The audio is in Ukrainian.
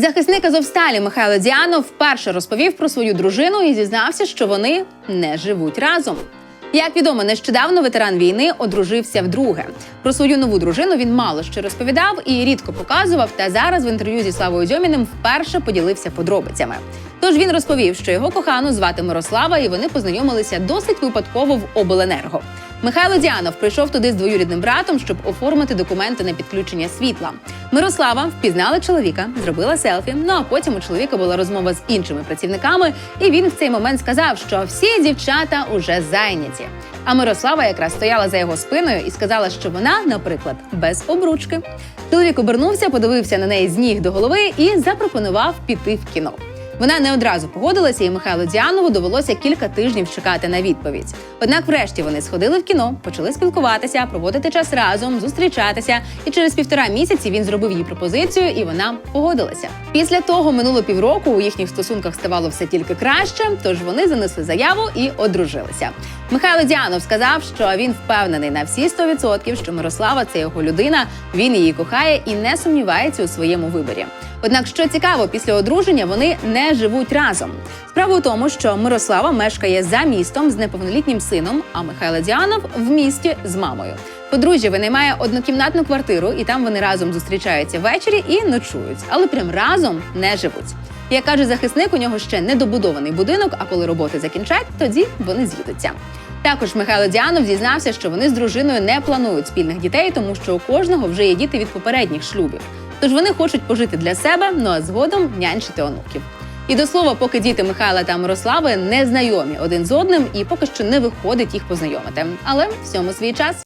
Захисник Азовсталі Михайло Діанов вперше розповів про свою дружину і зізнався, що вони не живуть разом. Як відомо, нещодавно ветеран війни одружився вдруге. Про свою нову дружину він мало що розповідав і рідко показував. Та зараз в інтерв'ю зі Славою Дьоміним вперше поділився подробицями. Тож він розповів, що його кохану звати Мирослава, і вони познайомилися досить випадково в обленерго. Михайло Діанов прийшов туди з двоюрідним братом, щоб оформити документи на підключення світла. Мирослава впізнала чоловіка, зробила селфі. Ну а потім у чоловіка була розмова з іншими працівниками, і він в цей момент сказав, що всі дівчата уже зайняті. А Мирослава якраз стояла за його спиною і сказала, що вона, наприклад, без обручки. Чоловік обернувся, подивився на неї з ніг до голови і запропонував піти в кіно. Вона не одразу погодилася, і Михайлу Діанову довелося кілька тижнів чекати на відповідь. Однак, врешті, вони сходили в кіно, почали спілкуватися, проводити час разом, зустрічатися. І через півтора місяці він зробив їй пропозицію, і вона погодилася. Після того минуло півроку. У їхніх стосунках ставало все тільки краще, тож вони занесли заяву і одружилися. Михайло Діанов сказав, що він впевнений на всі 100%, що Мирослава це його людина. Він її кохає і не сумнівається у своєму виборі. Однак, що цікаво, після одруження вони не живуть разом. Справа у тому, що Мирослава мешкає за містом з неповнолітнім сином, а Михайло Діанов в місті з мамою. Подружжя винаймає однокімнатну квартиру, і там вони разом зустрічаються ввечері і ночують, але прям разом не живуть. Як каже захисник, у нього ще недобудований будинок. А коли роботи закінчать, тоді вони з'їдуться. Також Михайло Діанов зізнався, що вони з дружиною не планують спільних дітей, тому що у кожного вже є діти від попередніх шлюбів. Тож вони хочуть пожити для себе, ну а згодом нянчити онуків. І до слова, поки діти Михайла та Мирослави не знайомі один з одним, і поки що не виходить їх познайомити. Але всьому свій час.